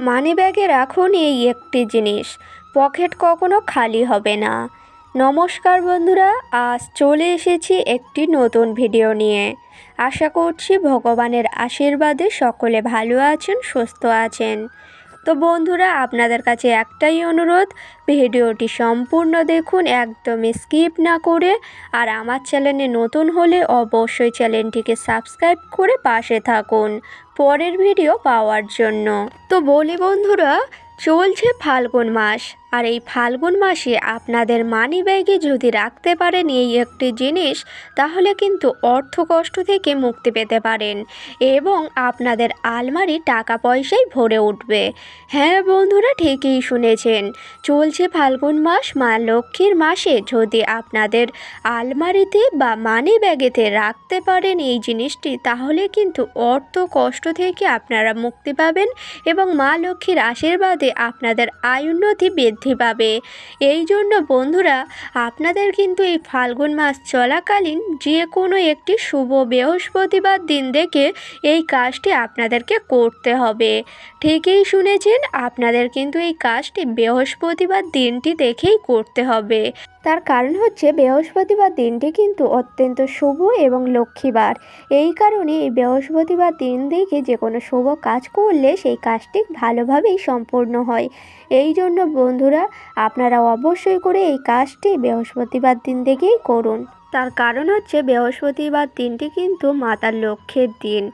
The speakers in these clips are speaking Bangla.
মানি ব্যাগে রাখুন এই একটি জিনিস। পকেট কখনো খালি হবে না। নমস্কার বন্ধুরা, আজ চলে এসেছি একটি নতুন ভিডিও নিয়ে। আশা করছি ভগবানের আশীর্বাদে সকলে ভালো আছেন, সুস্থ আছেন। তো বন্ধুরা, আপনাদের কাছে একটাই অনুরোধ, ভিডিওটি সম্পূর্ণ দেখুন একদম স্কিপ না করে, আর আমার চ্যানেলে নতুন হলে অবশ্যই চ্যানেলটিকে সাবস্ক্রাইব করে পাশে থাকুন পরের ভিডিও পাওয়ার জন্য। তো বলি বন্ধুরা, চলছে ফাল্গুন মাস। আর এই ফাল্গুন মাসে আপনাদের মানি ব্যাগে যদি রাখতে পারেন এই একটি জিনিস, তাহলে কিন্তু অর্থ কষ্ট থেকে মুক্তি পেতে পারেন এবং আপনাদের আলমারি টাকা পয়সায় ভরে উঠবে। হ্যাঁ বন্ধুরা, ঠিকই শুনেছেন। চলছে ফাল্গুন মাস, মা লক্ষ্মীর মাসে যদি আপনাদের আলমারিতে বা মানি ব্যাগেতে রাখতে পারেন এই জিনিসটি, তাহলে কিন্তু অর্থ কষ্ট থেকে আপনারা মুক্তি পাবেন এবং মা লক্ষ্মীর আশীর্বাদে আপনাদের আয় উন্নতি বৃদ্ধি পাবে। এই জন্য বন্ধুরা, আপনাদের কিন্তু এই ফাল্গুন মাস চলাকালীন যে কোনো একটি শুভ বৃহস্পতিবার দিন দেখে এই কাজটি আপনাদেরকে করতে হবে। ঠিকই শুনেছেন, আপনাদের কিন্তু এই কাজটি বৃহস্পতিবার দিনটি দেখেই করতে হবে। তার কারণ হচ্ছে বৃহস্পতিবার দিনটি কিন্তু অত্যন্ত শুভ এবং লক্ষ্মীবার। এই কারণে এই বৃহস্পতিবার দিন দেখে যে কোনো শুভ কাজ করলে সেই কাজটি ভালোভাবেই সম্পূর্ণ হয়। এই জন্য বন্ধুরা, আপনারা অবশ্যই করে এই কাজটি বৃহস্পতিবার দিন দেখেই করুন। তার কারণ হচ্ছে বৃহস্পতিবার দিনটি কিন্তু মাতার লক্ষ্যের দিন।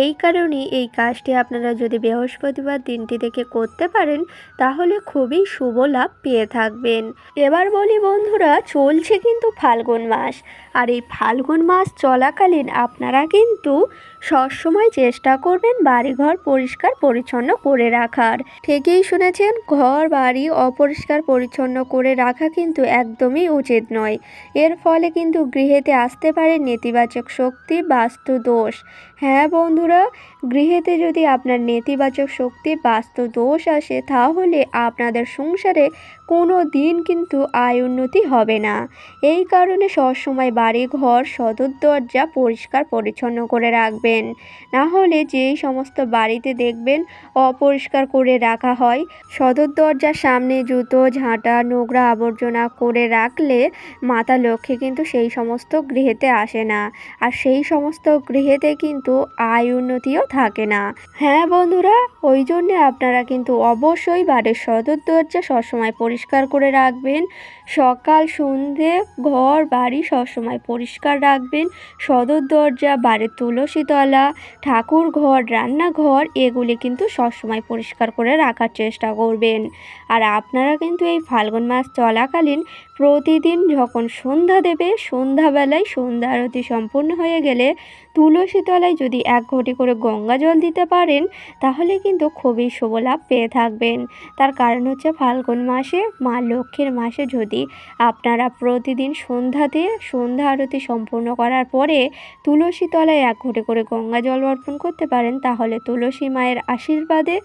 এই কারণে এই কাজটি আপনারা যদি বৃহস্পতিবার দিনটি থেকে করতে পারেন, তাহলে খুবই শুভ লাভ পেয়ে থাকবেন। এবার বলি বন্ধুরা, চলছে কিন্তু ফাল্গুন মাস। আর এই ফাল্গুন মাস চলাকালীন আপনারা কিন্তু সবসময় চেষ্টা করবেন বাড়িঘর পরিষ্কার পরিচ্ছন্ন করে রাখার। ঠিকই শুনেছেন, ঘর, বাড়ি অপরিষ্কার পরিচ্ছন্ন করে রাখা কিন্তু একদমই উচিত নয়। এর ফলে কিন্তু গৃহেতে আসতে পারে নেতিবাচক শক্তি, বাস্তু দোষ। হ্যাঁ বন্ধুরা, গৃহেতে যদি আপনার নেতিবাচক শক্তি বাস্তু দোষ আসে, তাহলে আপনাদের সংসারে কোনো দিন কিন্তু আয় উন্নতি হবে না। এই কারণে সবসময় বাড়ি ঘর সদর দরজা পরিষ্কার পরিচ্ছন্ন করে রাখবেন। না হলে যেই সমস্ত বাড়িতে দেখবেন অপরিষ্কার করে রাখা হয়, সদর দরজার সামনে জুতো, ঝাঁটা, নোংরা আবর্জনা করে রাখলে মাতা লক্ষ্মী কিন্তু সেই সমস্ত গৃহেতে আসে না। আর সেই সমস্ত গৃহেতে কিন্তু আয় উন্নতিও থাকে না। হ্যাঁ বন্ধুরা, ওই জন্যে আপনারা কিন্তু অবশ্যই বাড়ির সদর দরজা সবসময় পরিষ্কার করে রাখবেন। সকাল, সন্ধে, ঘর, বাড়ি সবসময় পরিষ্কার রাখবেন। সদর দরজা, বাড়ির তুলসীতলা, ঠাকুর ঘর, রান্নাঘর, এগুলি কিন্তু সবসময় পরিষ্কার করে রাখার চেষ্টা করবেন। আর আপনারা কিন্তু এই ফাল্গুন মাস চলাকালীন প্রতিদিন যখন সন্ধ্যা দেবে, সন্ধ্যাবেলায় সন্ধ্যা আরতি সম্পূর্ণ হয়ে গেলে তুলসী তলায় যদি এক ঘটি করে গঙ্গা জল দিতে পারেন, তাহলে কিন্তু খুবই শুভ লাভ পেয়ে থাকবেন। তার কারণ হচ্ছে ফাল্গুন মাসে, মা লক্ষ্মীর মাসে যদি আপনারা প্রতিদিন সন্ধ্যাতে সন্ধ্যা আরতি সম্পূর্ণ করার পরে তুলসী তলায় এক ঘটি করে গঙ্গা জল অর্পণ করতে পারেন, তাহলে তুলসী মায়ের আশীর্বাদে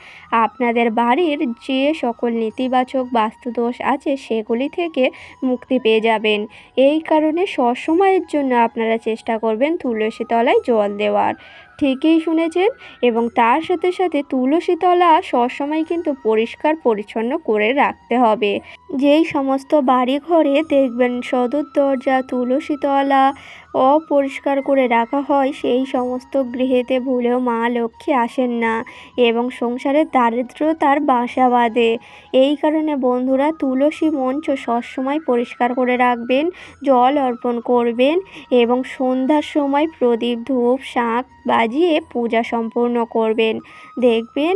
আপনাদের বাড়ির যে সকল নেতিবাচক বাস্তুদোষ আছে, সেগুলি থেকে মুক্তি পেয়ে যাবেন। এই কারণে সবসময়ের জন্য আপনারা চেষ্টা করবেন তুলসী তলায় জল দেওয়ার ঠিকই শুনেছেন এবং তার সাথে সাথে তুলসী তলা সবসময় কিন্তু পরিষ্কার পরিচ্ছন্ন করে রাখতে হবে। যেই সমস্ত বাড়ি ঘরে দেখবেন সদর দরজা, তুলসী তলা অপরিষ্কার করে রাখা হয়, সেই সমস্ত গৃহেতে ভুলেও মা লক্ষ্মী আসেন না এবং সংসারে দারিদ্রতার বাসা বাঁধে। এই কারণে বন্ধুরা তুলসী মঞ্চ সবসময় পরিষ্কার করে রাখবেন, জল অর্পণ করবেন এবং সন্ধ্যার সময় প্রদীপ, ধূপ, শাঁখ বাজিয়ে পূজা সম্পূর্ণ করবেন। দেখবেন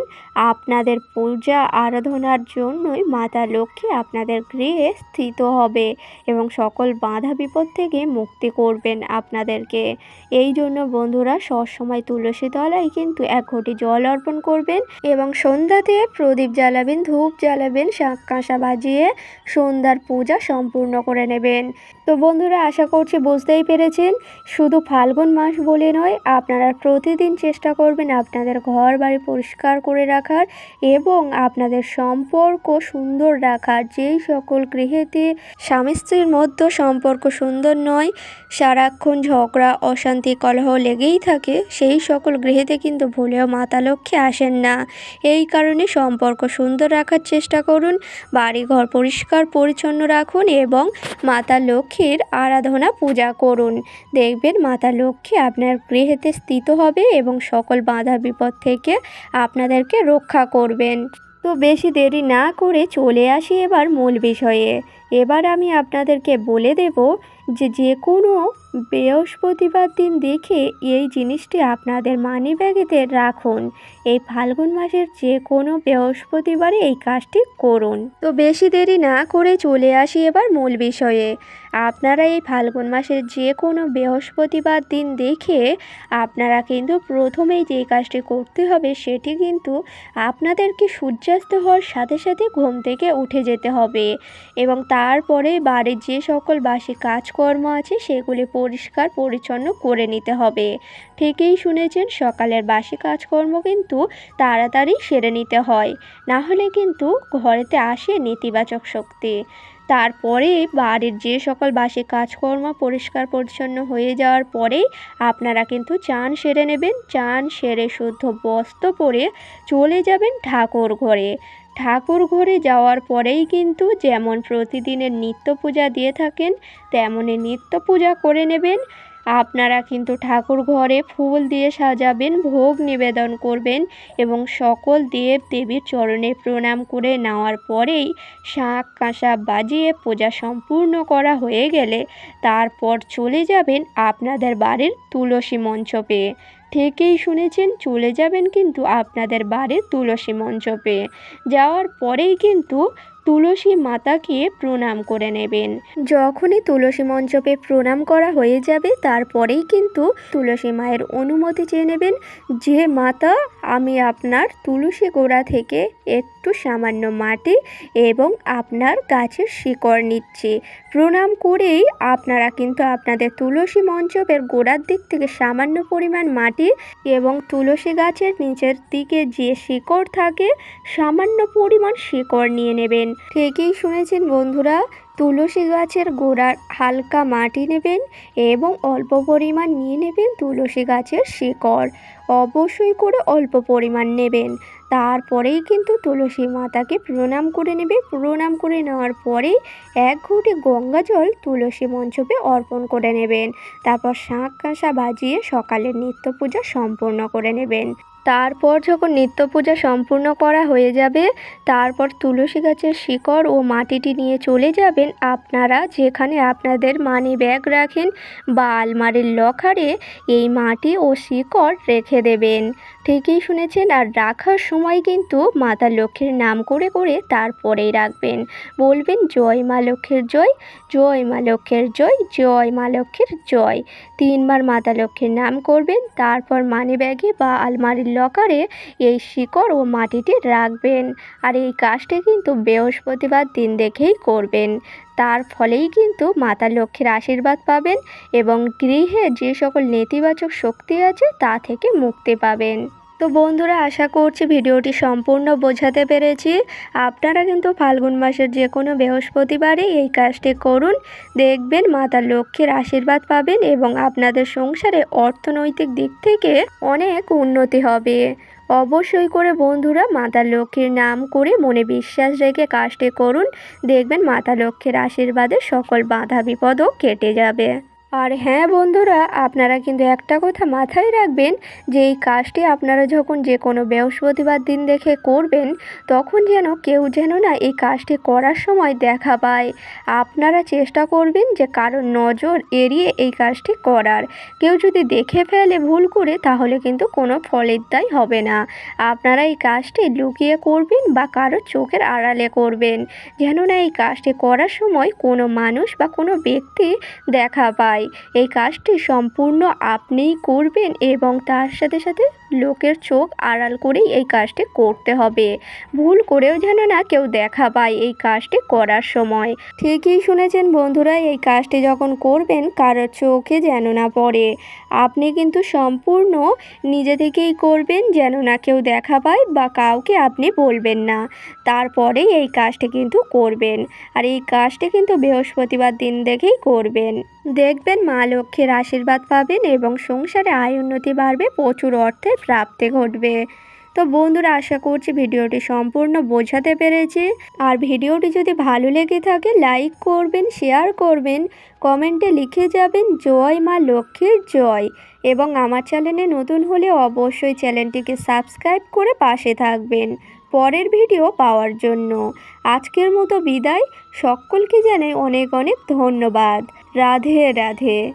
আপনাদের পূজা আরাধনার জন্যই মাতা লক্ষ্মী আপনাদের গৃহে স্থিত হবে এবং সকল বাধা বিপদ থেকে মুক্তি করবেন আপনাদেরকে। এই জন্য বন্ধুরা সবসময় তুলসী তলায় কিন্তু এক ঘটি জল অর্পণ করবেন এবং সন্ধ্যাতে প্রদীপ জ্বালাবেন, ধূপ জ্বালাবেন, শাঁখ কাঁসা বাজিয়ে সন্ধ্যার পূজা সম্পূর্ণ করে নেবেন। তো বন্ধুরা আশা করছি বুঝতেই পেরেছেন। শুধু ফাল্গুন মাস বলে নয়, আপনারা প্রতিদিন চেষ্টা করবেন আপনাদের ঘর বাড়ি পরিষ্কার করে রাখার এবং আপনাদের সম্পর্ক সুন্দর রাখার। যেই সকল গৃহেতে স্বামী স্ত্রীর মধ্যে সম্পর্ক সুন্দর নয়, সারাক্ষণ ঝগড়া, অশান্তি, কলহ লেগেই থাকে, সেই সকল গৃহেতে কিন্তু ভুলেও মাতা লক্ষ্মী আসেন না। এই কারণে সম্পর্ক সুন্দর রাখার চেষ্টা করুন, বাড়িঘর পরিষ্কার পরিচ্ছন্ন রাখুন এবং মাতা লক্ষ্মীর আরাধনা পূজা করুন। দেখবেন মাতা লক্ষ্মী আপনার গৃহেতে স্থিত হবে এবং সকল বাধা বিপদ থেকে আপনাদেরকে রক্ষা করবেন। তো বেশি দেরি না করে চলে আসি এবার মূল বিষয়ে। এবার আমি আপনাদেরকে বলে দেব যে যে কোনো বৃহস্পতিবার দিন দেখে এই জিনিসটি আপনাদের মানি ব্যাগেতে রাখুন। এই ফাল্গুন মাসের যে কোনো বৃহস্পতিবারে এই কাজটি করুন। তো বেশি দেরি না করে চলে আসি এবার মূল বিষয়ে। আপনারা এই ফাল্গুন মাসের যে কোনো বৃহস্পতিবার দিন দেখে আপনারা কিন্তু প্রথমেই যে কাজটি করতে হবে সেটি কিন্তু আপনাদেরকে সূর্যাস্ত হওয়ার সাথে সাথে ঘুম থেকে উঠে যেতে হবে এবং তারপরে বাড়ির যে সকল বাসি কাজকর্ম আছে, সেগুলি পরিষ্কার পরিচ্ছন্ন করে নিতে হবে। ঠিকই শুনেছেন, সকালের বাসি কাজকর্ম কিন্তু তাড়াতাড়ি সেরে নিতে হয়। না হলে কিন্তু ঘরেতে আসে নেতিবাচক শক্তি। তারপরে বাড়ির যে সকল বাসি কাজকর্ম পরিষ্কার পরিচ্ছন্ন হয়ে যাওয়ার পরেই আপনারা কিন্তু চান সেরে নেবেন। চান সেরে শুদ্ধ বস্ত্র পরে চলে যাবেন ঠাকুর ঘরে। ঠাকুর ঘরে যাওয়ার পরেই কিন্তু যেমন প্রতিদিনের নিত্য পূজা দিয়ে থাকেন, তেমনই নিত্য পূজা করে নেবেন। আপনারা কিন্তু ঠাকুর ঘরে ফুল দিয়ে সাজাবেন, ভোগ নিবেদন করবেন এবং সকল দেব দেবীর চরণে প্রণাম করে নেওয়ার পরেই শাঁখ কাঁসা বাজিয়ে পূজা সম্পূর্ণ করা হয়ে গেলে তারপর চলে যাবেন আপনাদের বাড়ির তুলসী মঞ্চ পেয়ে। ঠিকই শুনেছেন চলে যাবেন কিন্তু আপনাদের বাড়ির তুলসী মঞ্চ পেয়ে যাওয়ার পরেই কিন্তু তুলসী মাতাকে প্রণাম করে নেবেন। যখনই তুলসী মঞ্চপে প্রণাম করা হয়ে যাবে, তারপরেই কিন্তু তুলসী মায়ের অনুমতি চেয়ে নেবেন যে, মাতা, আমি আপনার তুলসী গোড়া থেকে একটু সামান্য মাটি এবং আপনার গাছের শিকড় নিচ্ছি। প্রণাম করেই আপনারা কিন্তু আপনাদের তুলসী মঞ্চপের গোড়ার দিক থেকে সামান্য পরিমাণ মাটি এবং তুলসী গাছের নিচের দিকে যে শিকড় থাকে, সামান্য পরিমাণ শিকড় নিয়ে নেবেন। ঠিকই শুনেছেন বন্ধুরা, তুলসী গাছের গোড়ার হালকা মাটি নেবেন এবং অল্প পরিমাণ নিয়ে নেবেন তুলসী গাছের শিকড়। অবশ্যই করে অল্প পরিমাণ নেবেন। তারপরেই কিন্তু তুলসী মাতাকে প্রণাম করে নেবে। প্রণাম করে নেওয়ার পরেই এক ঘুঁটি গঙ্গা জল তুলসী মঞ্চপে অর্পণ করে নেবেন। তারপর শাঁখ কাঁসা বাজিয়ে সকালের নিত্য পূজা সম্পূর্ণ করে নেবেন। তারপর যখন নিত্য পূজা সম্পূর্ণ করা হয়ে যাবে, তারপর তুলসী গাছের শিকড় ও মাটিটি নিয়ে চলে যাবেন আপনারা যেখানে আপনাদের মানি ব্যাগ রাখেন বা আলমারির লকারে এই মাটি ও শিকড় রেখে দেবেন। ঠিকই শুনেছেন আর রাখার সময় কিন্তু মাতা লক্ষ্মীর নাম করে করে তারপরেই রাখবেন। বলবেন, জয় মা লক্ষ্মীর জয় জয় মা লক্ষ্মীর জয় জয় মা লক্ষ্মীর জয়। তিনবার মাতা লক্ষ্মীর নাম করবেন, তারপর মানি ব্যাগে বা আলমারির লকারে এই শিকড় ও মাটিটি রাখবেন। আর এই কাজটি কিন্তু বৃহস্পতিবার দিন দেখেই করবেন। তার ফলেই কিন্তু মাতা লক্ষ্মীর আশীর্বাদ পাবেন এবং গৃহে যে সকল নেতিবাচক শক্তি আছে তা থেকে মুক্তি পাবেন। তো বন্ধুরা, আশা করছি ভিডিওটি সম্পূর্ণ বোঝাতে পেরেছি। আপনারা কিন্তু ফাল্গুন মাসের যে কোনো বৃহস্পতিবারে এই কাজটি করুন। দেখবেন মাতা লক্ষ্মীর আশীর্বাদ পাবেন এবং আপনাদের সংসারে অর্থনৈতিক দিক থেকে অনেক উন্নতি হবে। অবশ্যই করে বন্ধুরা মাতা লক্ষ্মীর নাম করে মনে বিশ্বাস রেখে কাজটি করুন। দেখবেন মাতা লক্ষ্মীর আশীর্বাদে সকল বাধা বিপদও কেটে যাবে। আর হ্যাঁ বন্ধুরা, আপনারা কিন্তু একটা কথা মাথায় রাখবেন যে এই কাজটি আপনারা যখন যে কোনো বৃহস্পতিবার দিন দেখে করবেন, তখন যেন কেউ যেন না এই কাজটি করার সময় দেখা পায়। আপনারা চেষ্টা করবেন যে কারোর নজর এড়িয়ে এই কাজটি করার। কেউ যদি দেখে ফেলে ভুল করে, তাহলে কিন্তু কোনো ফলের দায় হবে না। আপনারা এই কাজটি লুকিয়ে করবেন বা কারোর চোখের আড়ালে করবেন। যেন না এই কাজটি করার সময় কোনো মানুষ বা কোনো ব্যক্তি দেখা পায়। এই কাজটি সম্পূর্ণ আপনিই করবেন এবং তার সাথে সাথে লোকের চোখ আড়াল করেই এই কাজটি করতে হবে। ভুল করেও যেন না কেউ দেখা পায় এই কাজটি করার সময়। ঠিকই শুনেছেন বন্ধুরা, এই কাজটি যখন করবেন, কারোর চোখে যেন না পড়ে। আপনি কিন্তু সম্পূর্ণ নিজে থেকেই করবেন, যেন না কেউ দেখা পায় বা কাউকে আপনি বলবেন না। তারপরেই এই কাজটি কিন্তু করবেন। আর এই কাজটি কিন্তু বৃহস্পতিবার দিন দেখেই করবেন। দেখবেন মা লক্ষ্মীর আশীর্বাদ পাবেন এবং সংসারে আয় উন্নতি বাড়বে প্রচুর অর্থের প্রাপ্তি ঘটবে। তো বন্ধুরা, আশা করছি ভিডিওটি সম্পূর্ণ বোঝাতে পেরেছি। আর ভিডিওটি যদি ভালো লেগে থাকে, লাইক করবেন, শেয়ার করবেন, কমেন্টে লিখে যাবেন, জয় মা লক্ষ্মীর জয়। এবং আমার চ্যানেলে নতুন হলে অবশ্যই চ্যানেলটিকে সাবস্ক্রাইব করে পাশে থাকবেন পরের ভিডিও পাওয়ার জন্য। আজকের মতো বিদায়। সকলকে জানাই অনেক অনেক ধন্যবাদ। রাধে রাধে।